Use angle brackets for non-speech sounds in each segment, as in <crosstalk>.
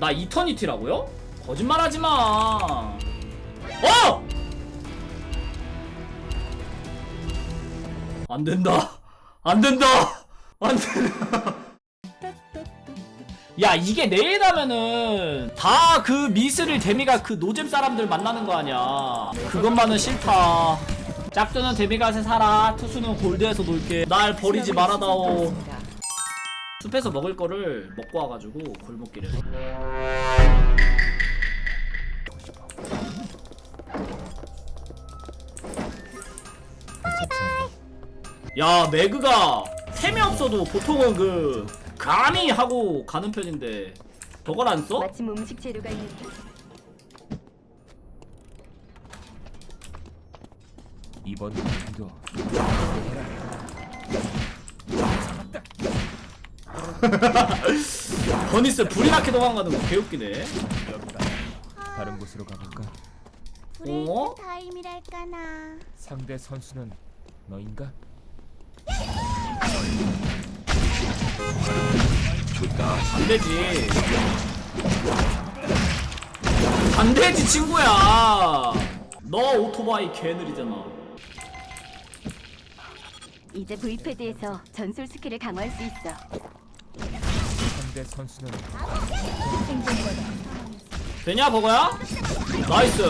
나 이터니티라고요? 거짓말하지 마. 어! 안 된다. 안 된다. 안 된다. 야 이게 내일 하면은 다 그 미스릴 데미가 그 노잼 사람들 만나는 거 아니야 그것만은 싫다 짝두는 데미갓에 살아 투수는 골드에서 놀게 날 버리지 말아다오 숲에서 먹을 거를 먹고 와가지고 골목길에 야 매그가 템이 없어도 보통은 그 감히 하고 가는 편인데 저걸 안 써? 마침 음식 재료가 있는 이번 판도 <laughs> 버니스 불이 나게 도망가는 거 개웃기네 다른 곳으로 가볼까? 브레이크 어? 타임이랄까나 상대 선수는 너인가? 안 되지 안 되지 친구야 너 오토바이 개 느리잖아 이제 V패드에서 전술 스킬을 강화할 수 있어. 상대 선수는 되냐 버거야? 나이스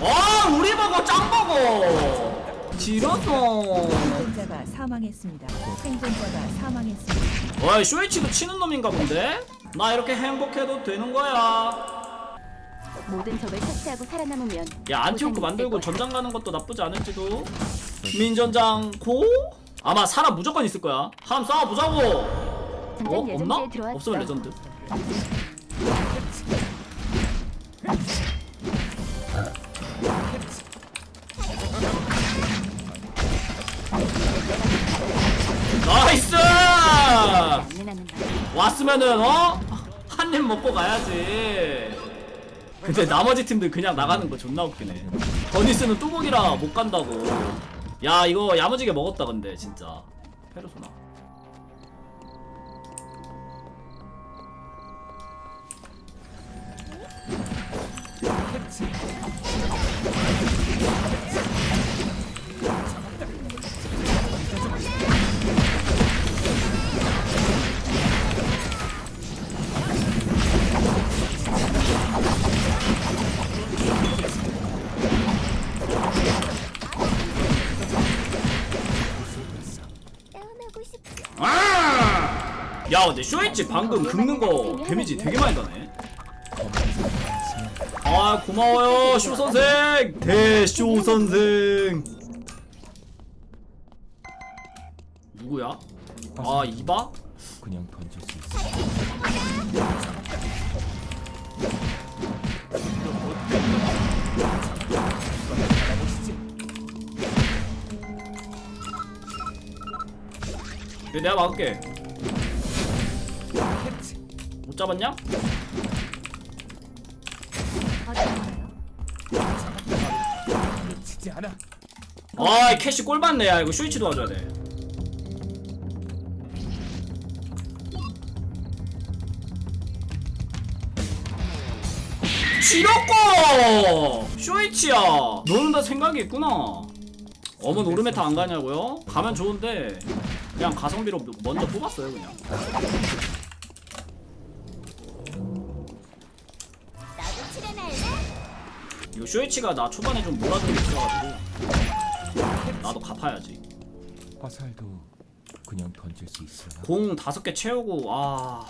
아 우리 버거 짱 버거 지렸어 생존자가 사망했습니다. 생존자가 사망했습니다. 어이 쇼이치도 치는 놈인가 본데? 나 이렇게 행복해도 되는 거야 모든 적을 처치하고 살아남으면 야 안티오크 만들고. 전장 가는 것도 나쁘지 않을지도 민전장 고? 아마 사람 무조건 있을 거야 한번 싸워보자고 어? 없나? 없으면 레전드 나이스. 왔으면은 어? 한 입 먹고 가야지 근데 나머지 팀들 그냥 나가는 거 존나 웃기네 버니스는 뚜벅이라 못 간다고 야 이거 야무지게 먹었다 근데 진짜. 페르소나 야 근데 쇼이치 방금 긁는 거 데미지 되게 많이 가네 아 고마워요 쇼 선생 대쇼 선생 누구야? 아 이바? 그냥 던질 수 있어. 내가 막을게 못 잡았냐? 치지 않아. 아이 캐시 꼴 받네 야 이거 쇼이치 도와줘야 돼 지렸고 쇼이치야 너는 다 생각이 있구나 어머 노르메타 안 가냐고요? 가면 좋은데 그냥 가성비로 먼저 뽑았어요 그냥 쇼이치가 나 초반에 좀 몰아주는 게 있어가지고 나도 갚아야지 화살도 그냥 던질 수 있어. 공 다섯 개 채우고 아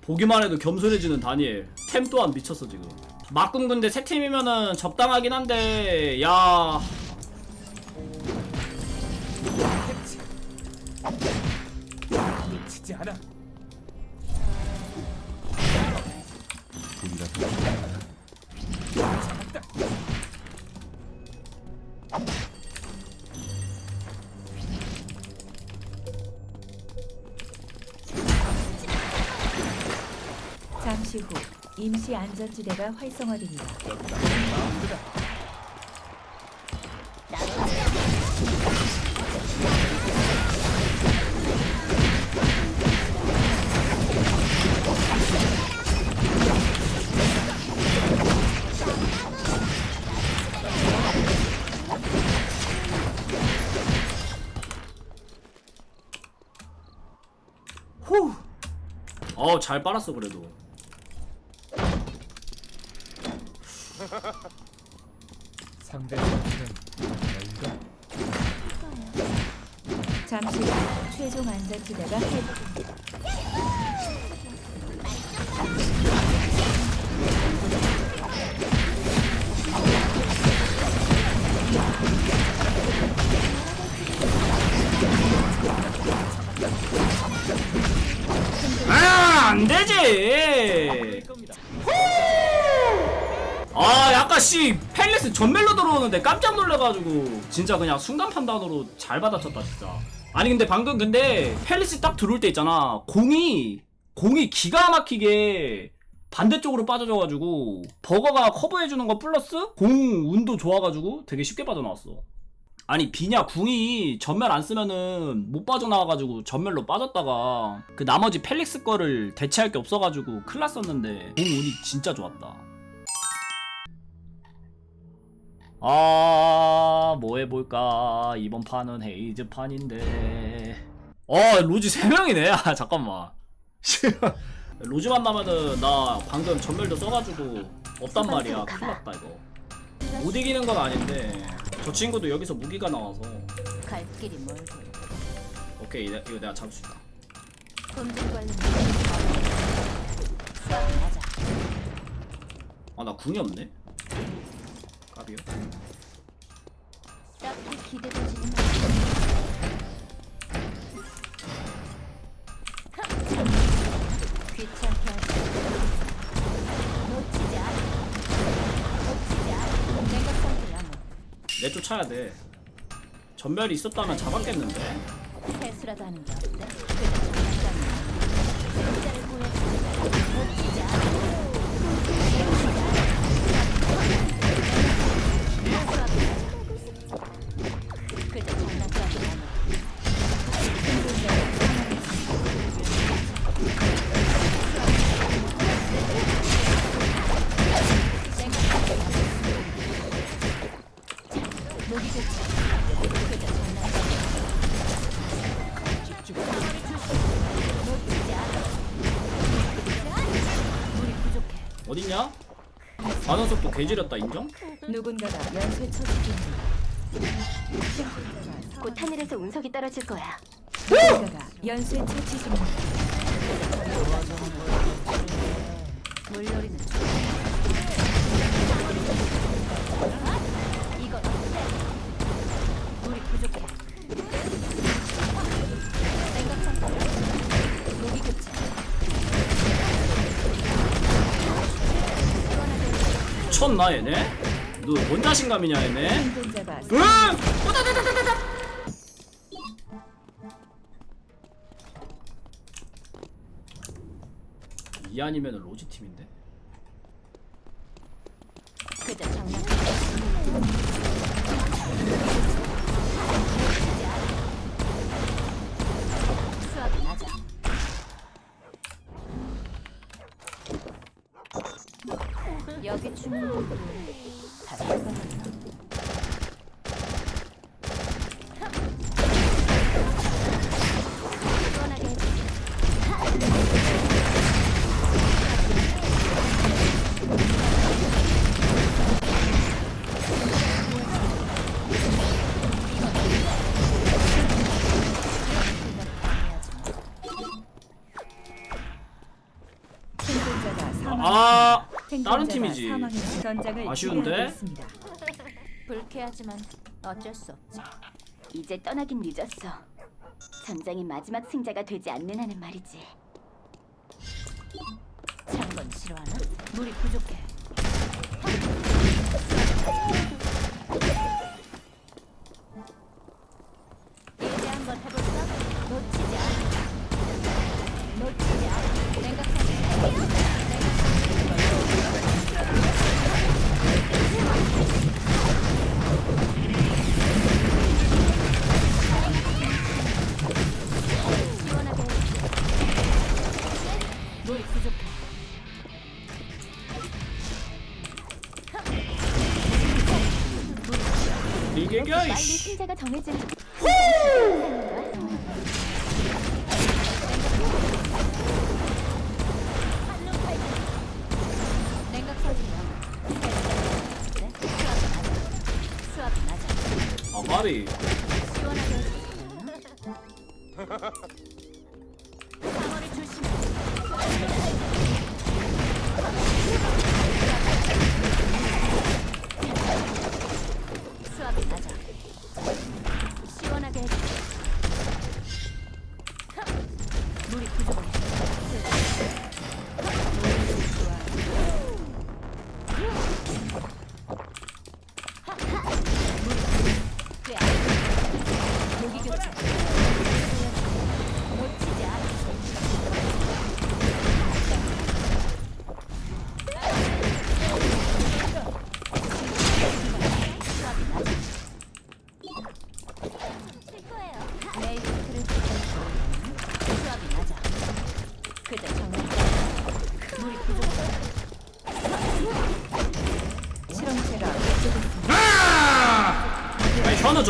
보기만 해도 겸손해지는 다니엘 템 또한 미쳤어 지금 막금 근데 세 팀이면은 적당하긴 한데 야 치지 않아. 잠시 후 임시 안전지대가 활성화됩니다. 잘 빨았어 그래도 아 약간 씨 펠리스 전멸로 들어오는데 깜짝 놀래가지고 진짜 그냥 순간 판단으로 잘 받아쳤다 진짜. 아니 근데 방금 근데 펠리스 딱 들어올 때 있잖아. 공이 공이 기가 막히게 반대쪽으로 빠져져가지고 버거가 커버해주는 거 플러스 공 운도 좋아가지고 되게 쉽게 빠져나왔어. 아니 비냐 궁이 전멸 안 쓰면은 못 빠져나와가지고 전멸로 빠졌다가 그 나머지 펠릭스 거를 대체할 게 없어가지고 큰일 났었는데 공 운이 진짜 좋았다 아, 뭐 해볼까? 이번 판은 헤이즈 판인데. 어, 로지 3명이네. 아, 잠깐만. <laughs> 로지 만나면은 나 방금 전멸도 써가지고 없단 말이야. 큰일 났다, 이거. 못 이기는 건 아닌데. 저 친구도 여기서 무기가 나와서. 갈 길이 멀고 오케이, 이거 내가 잡을 수 있다. 관리 아, 나 궁이 없네? 까비요. 딱히 기대되지는 않아 귀찮게 하지 놓치지 않아 놓치지 않아 생각 상태야 뭐내 쫓아야 돼. 전멸이 있었다면 잡았겠는데? 패스라도 하는 게 어때? 그게 장난감이야 진짜를 보여줘 놓치지 않아 개지렸다, 인정? 누군가가 연쇄 처치. 생존자가 곧 하늘에서 운석이 떨어질 거야 누군가가 연쇄 처치 중입니다. 물놀이는 이건? 물이 부족해 미쳤나, 얘네? 너 뭔 자신감이냐, 얘네? 생존자가 응! 이 아니면 로지 팀인데? 여기 주민 전장을 아 쉬운데? 지배하고 있습니다. 불쾌하지만 어쩔 수 없지. 이제 떠나긴 늦었어. 전장의 마지막 승자가 되지 않는 한은 말이지. 찬건 싫어하나? 물이 부족해. 수압이 <laughs>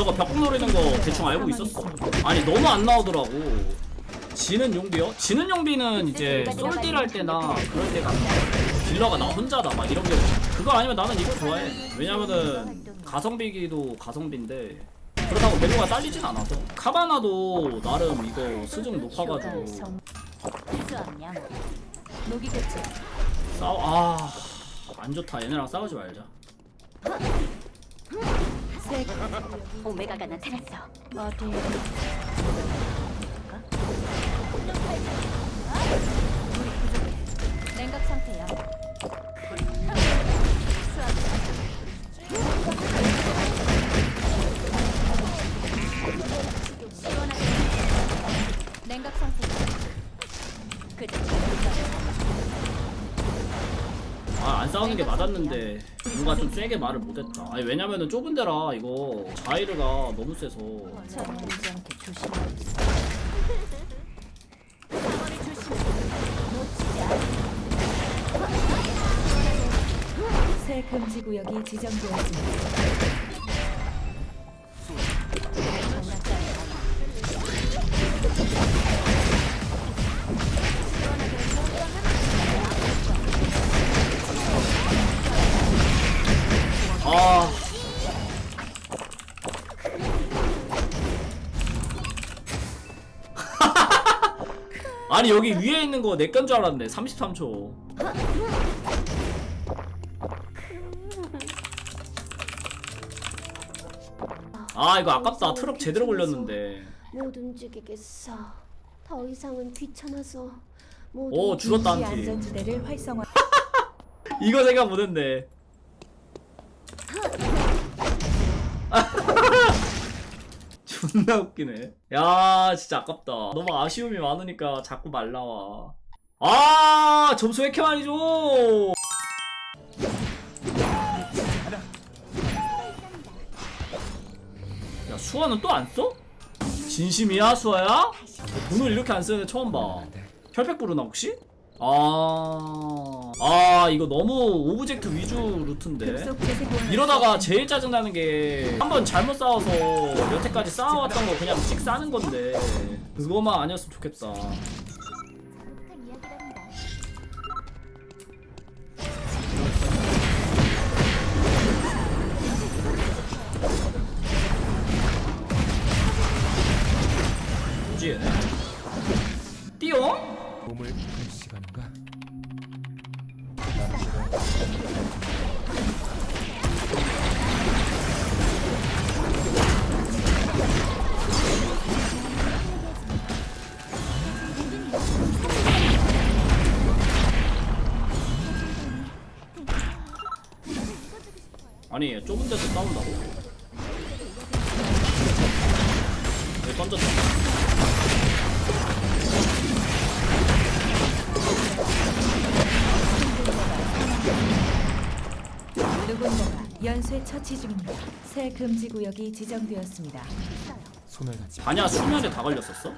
저거 벽 노리는 거 대충 알고 있었어. 아니 너무 안 나오더라고. 지는 용비요? 지는 용비는 이제 솔딜 할 때나 그럴 때가 딜러가 나 혼자다 막 이런 게 그거 아니면 나는 이거 좋아해. 왜냐면은 가성비기도 가성비인데 그렇다고 밸류가 딸리진 않아서. 카바나도 나름 이거 수준 높아가지고. 싸워 아안 좋다. 얘네랑 싸우지 말자. 새 오메가가 나타났어. 어디 냉각 상태야. 시원하게. 냉각 상태야. 그대 아 안 싸우는 게 맞았는데 누가 좀 세게 말을 못했다 아니 왜냐면은 좁은 데라 이거 자이르가 너무 세서 전해지지 않게 조심하고 있어. 놓치지 않아. 새 금지 구역이 지정되었습니다. 아니 여기 위에 있는 거 내 건 줄 알았네. 33초. 아 이거 아깝다. 트럭 제대로 걸렸는데. 못 움직이겠어. 더 이상은 귀찮아서 못 오 죽었다 시 한티 안전지대를 활성화. <laughs> 이거 생각 못했네 존나 웃기네 야 진짜 아깝다 너무 아쉬움이 많으니까 자꾸 말 나와 아 점수 왜 이렇게 많이 줘 야 수아는 또 안 써? 진심이야 수아야? 돈을 이렇게 안 쓰는 애 처음 봐 혈팩 부르나 혹시? 아, 아 이거 너무 오브젝트 위주 루트인데. 이러다가 제일 짜증나는 게 한번 잘못 싸워서 여태까지 쌓아왔던 거 그냥 씩 싸는 건데 그거만 아니었으면 좋겠다. 몸을 풀 시간인가? 아니 얘 좁은 데서 싸운다고? 처치 중입니다. 새 금지 구역이 지정되었습니다. 손을 아니야 수면에 다 걸렸었어?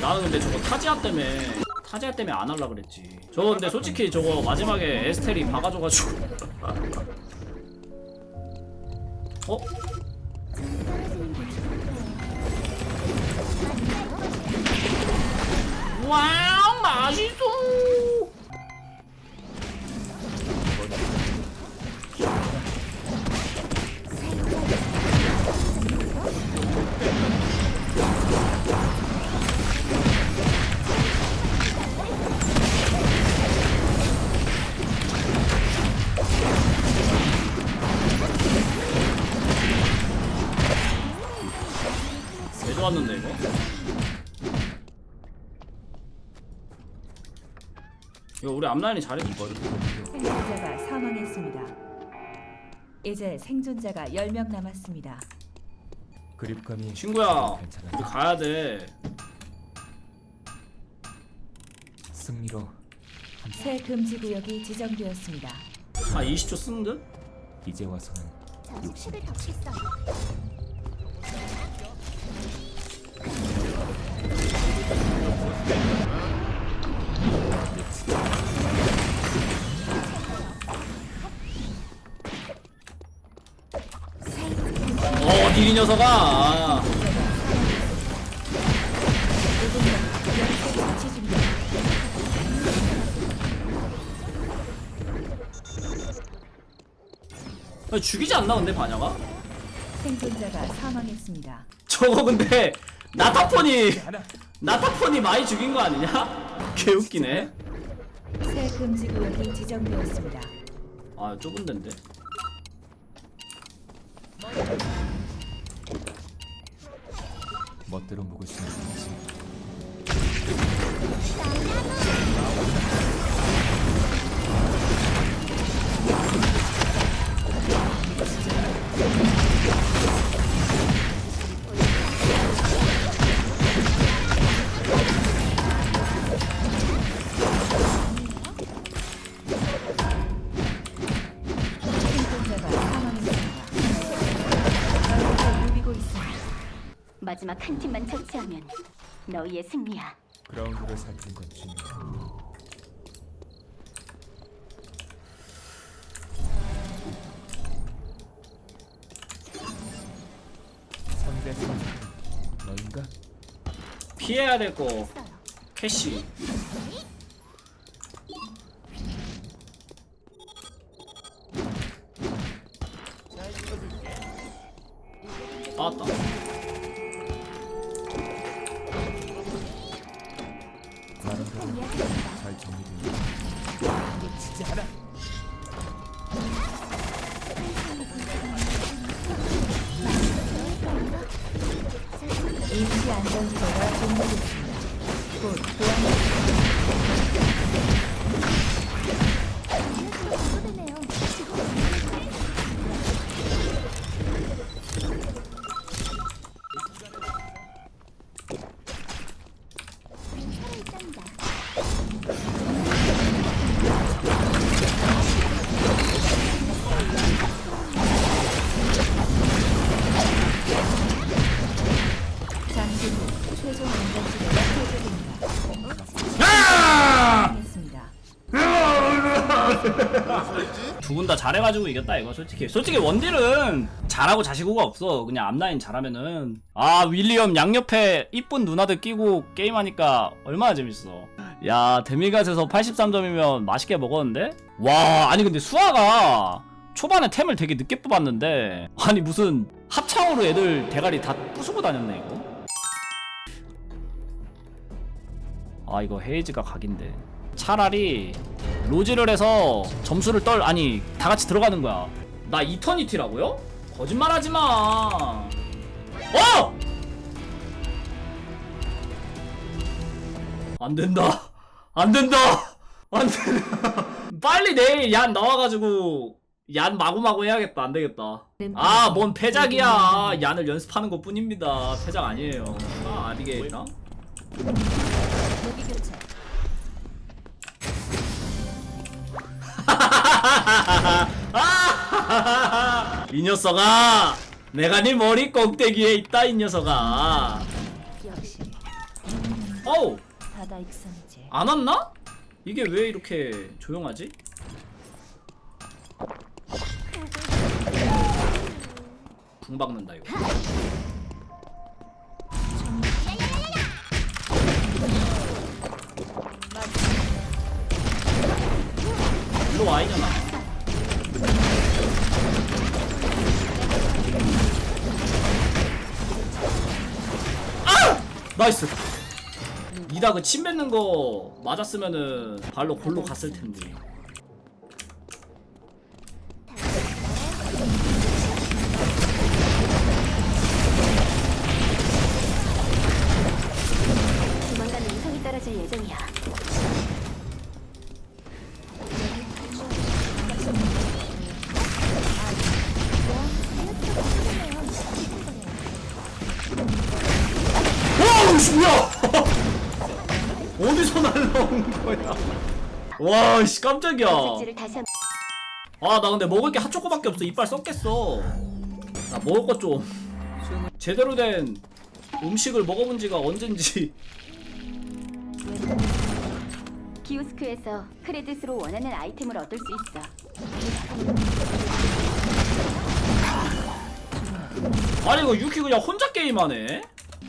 나는 근데 저거 타지아 때문에 타지아 때문에 안 할라 그랬지 저거 근데 솔직히 저거 마지막에 에스텔이 박아줘가지고 <laughs> 어? 와우 맛있어 우리 앞라인이 잘해 공격 생존자가 사망했습니다. 이제 생존자가 10명 남았습니다. 그립감이 친구야 괜찮아. 우리 가야 돼 승리로 새 금지 구역이 지정되었습니다. 아 20초 쓰는 듯? 이제 와서는 자식실을 덮겠어. 딜이 녀석아. 아, 죽이지 않나 근데 반야가? 생존자가 사망했습니다. 저거 근데 나타폰이 나타폰이 많이 죽인 거 아니냐? <laughs> 개웃기네 새 금지 구역이 지정되었습니다. 아 좁은 데인데 멋대로 묵을 수는 없지. 마지막 한 팀만 처치하면 너희의 승리야. 그라운드를 살피는 건 중요해. 상대 너인가? 피해야 될거 캐시 나왔 안전 가지고 이겼다 이거 솔직히. 솔직히 원딜은 잘하고 자시고가 없어. 그냥 앞라인 잘하면은. 아 윌리엄 양옆에 이쁜 누나들 끼고 게임하니까 얼마나 재밌어. 야 데미갓에서 83점이면 맛있게 먹었는데? 와 아니 근데 수아가 초반에 템을 되게 늦게 뽑았는데. 아니 무슨 합창으로 애들 대가리 다 부수고 다녔네 이거. 아 이거 헤이즈가 각인데 차라리 로지를 해서 점수를 떨 아니 다 같이 들어가는 거야. 나 이터니티라고요? 거짓말하지 마. 어! 안 된다. 안 된다. 안 된다. <laughs> 빨리 내일 얀 나와가지고 얀 마구마구 해야겠다. 안 되겠다. 아 뭔 패작이야. 얀을 연습하는 것 뿐입니다. 패작 아니에요. 아 아비게이랑 이 녀석아 내가 네 머리 꼭대기에 있다 이 녀석아 역시 어우 바다. 안 왔나? 이게 왜 이렇게 조용하지? 궁 박는다 이거 일로 와 이년아 나이스 이다 그 침 뱉는 거 맞았으면은 발로 골로 갔을 텐데. 와 씨 깜짝이야. 색지를 다시 한 아 나 근데 먹을 게 핫초코밖에 없어. 이빨 썩겠어. 나 먹을 것 좀. 제대로 된 음식을 먹어본 지가 언젠지. 키오스크에서 크레딧으로 원하는 아이템을 얻을 수 있어. 아니 이거 유키 그냥 혼자 게임하네?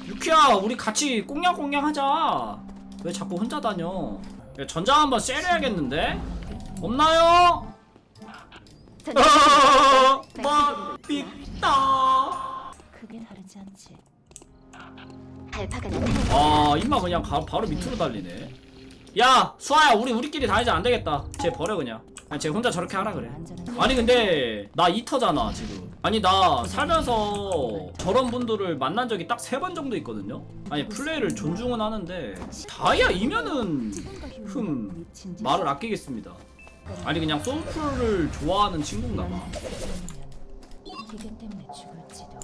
유키야 우리 같이 꽁냥꽁냥 하자. 왜 자꾸 혼자 다녀? 야, 전장 한번 쎄려야겠는데 없나요? 아, 있어. 맛있다 크게 다르지 않지. 알파가. 아 임마 그냥 가, 바로 밑으로 달리네 야 수아야 우리 우리끼리 다니자 안되겠다 쟤 버려 그냥 아니 쟤 혼자 저렇게 하라 그래. 아니 근데 나 이터잖아 지금. 아니 나 살면서 저런 분들을 만난 적이 딱 세 번 정도 있거든요? 아니 플레이를 존중은 하는데 다이아 이면은 흠 말을 아끼겠습니다. 아니 그냥 소울풀을 좋아하는 친구인가 봐. 기계 때문에 죽을지도.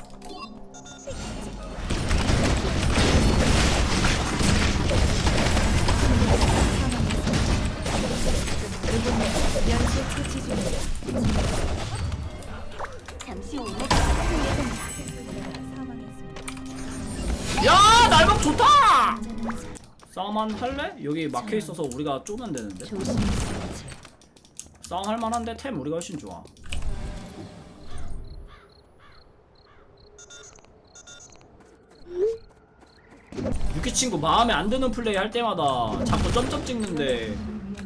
싸움만 할래? 여기 막혀 있어서 우리가 쪼면 되는데. 싸움 할 만한데 템 우리가 훨씬 좋아 유키 친구 마음에 안 드는 플레이 할 때마다 자꾸 점점 찍는데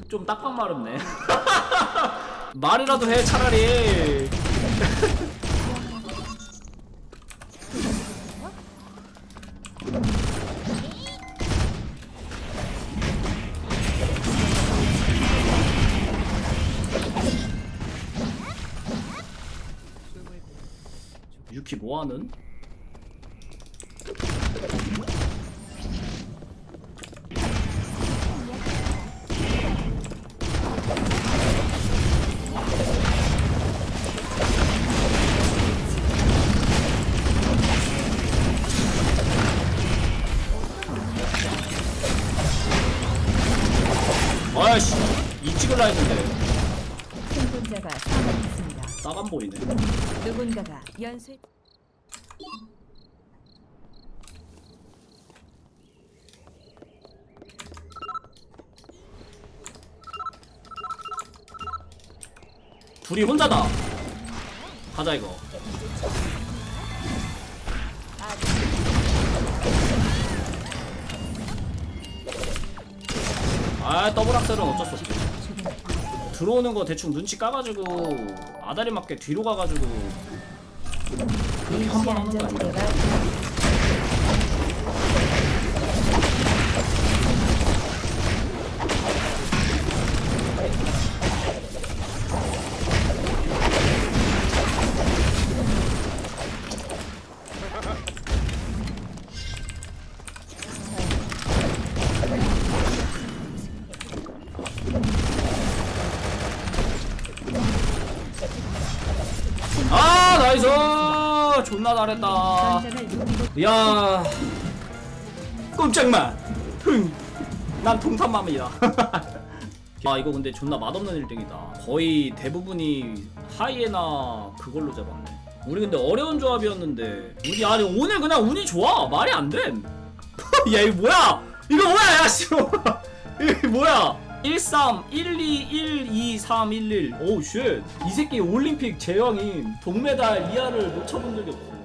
좀 딱방 마렵네 <laughs> 말이라도 해 차라리 <laughs> 뭐하는? 아이씨 이 찍을라 했는데 생존자가 사망했습니다. 딱 안 보이네 누군가가 연쇄 둘이 혼자다. 가자 이거. 아 더블 악셀은 어쩔 수 없지. 들어오는 거 대충 눈치 까가지고 아다리 맞게 뒤로 가가지고. 그렇게 한번 하는 거 아니 아 나이스. 존나 잘했다. 전장을 누비고 야. 꼼짝마. 흥난 통탄맘이야 <laughs> 아 이거 근데 존나 맛없는 1등이다. 거의 대부분이 하이에나 그걸로 잡았네. 우리 근데 어려운 조합이었는데. 우리 아니 오늘 그냥 운이 좋아. 말이 안됨 <laughs> 야 이거 뭐야? 이거 뭐야 야씨. <laughs> 이거 뭐야 13 12 1 2 3 1 1 오우 쉣이 새끼 올림픽 제왕인 동메달 이하를 놓쳐본 적이 없어